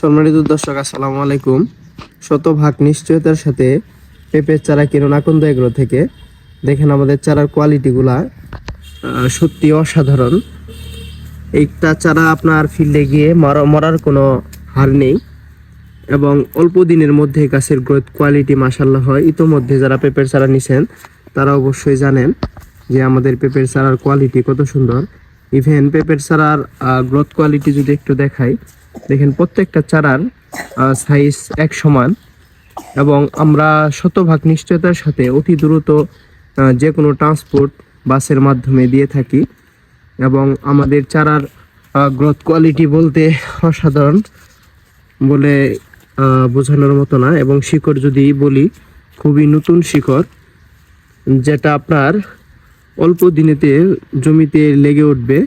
সম্মানিত দর্শক, আসসালামু আলাইকুম। শতভাগ নিশ্চয়তার সাথে পেঁপের চারা কিনুন আকন্দ এগুলো থেকে। দেখেন আমাদের চারার কোয়ালিটিগুলা সত্যি অসাধারণ। একটা চারা আপনার ফিল্ডে গিয়ে মরা- মরার কোনো হার নেই এবং অল্প দিনের মধ্যে গাছের গ্রোথ কোয়ালিটি মাসাল্লাহ হয়। ইতোমধ্যে যারা পেঁপের চারা নিছেন, তারা অবশ্যই জানেন যে আমাদের পেঁপের চারার কোয়ালিটি কত সুন্দর। ইভেন পেঁপের চারার গ্রোথ কোয়ালিটি যদি একটু দেখাই দেখেন প্রত্যেকটা চারার সাইজ এক সমান এবং আমরা শতভাগ নিশ্চয়তার সাথে অতি দ্রুত যে কোনো ট্রান্সপোর্ট বাসের মাধ্যমে দিয়ে থাকি এবং আমাদের চারার গ্রোথ কোয়ালিটি বলতে অসাধারণ বলে বোঝানোর মতো না এবং শিকড় যদি বলি খুবই নতুন শিকড় যেটা আপনার অল্প দিনেতে জমিতে লেগে উঠবে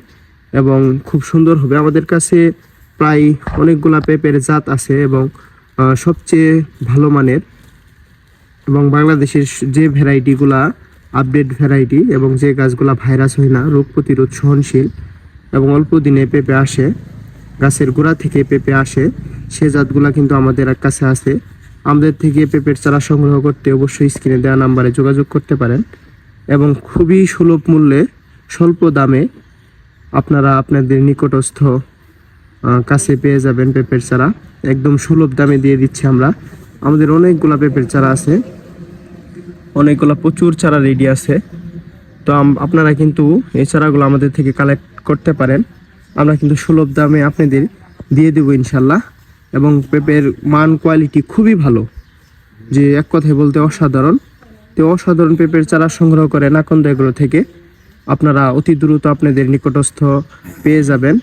এবং খুব সুন্দর হবে। আমাদের কাছে প্রায় অনেকগুলা পেঁপের জাত আছে এবং সবচেয়ে ভালো মানের এবং বাংলাদেশের যে ভ্যারাইটিগুলা, আপডেট ভ্যারাইটি এবং যে গাছগুলা ভাইরাস হয় না, রোগ প্রতিরোধ সহনশীল এবং অল্প দিনে পেঁপে আসে, গাছের গোড়া থেকে পেঁপে আসে, সে জাতগুলা কিন্তু আমাদের কাছে আছে। আমাদের থেকে পেঁপের চারা সংগ্রহ করতে অবশ্যই স্ক্রিনে দেওয়া নাম্বারে যোগাযোগ করতে পারেন এবং খুবই সুলভ মূল্যে স্বল্প দামে আপনারা আপনাদের নিকটস্থ কাছে পেয়ে যাবেন পেঁপের চারা। একদম সুলভ দামে দিয়ে দিচ্ছি আমরা। আমাদের অনেকগুলা পেঁপের চারা আছে। অনেকগুলা প্রচুর চারা রেডি আছে। তো আপনারা কিন্তু এই চারাগুলো আমাদের থেকে কালেক্ট করতে পারেন। আমরা কিন্তু সুলভ দামে আপনাদের দিয়ে দেবো ইনশাল্লাহ। এবং পেঁপের মান কোয়ালিটি খুবই ভালো। যে এক কথায় বলতে অসাধারণ। তো অসাধারণ পেঁপের চারা সংগ্রহ করে নাকন্দ এগুলো থেকে। আপনারা অতি দ্রুত আপনাদের নিকটস্থ পেয়ে যাবেন।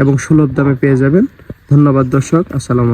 এবং সুলভ দামে পেয়ে যাবেন। ধন্যবাদ দর্শক আসসালাম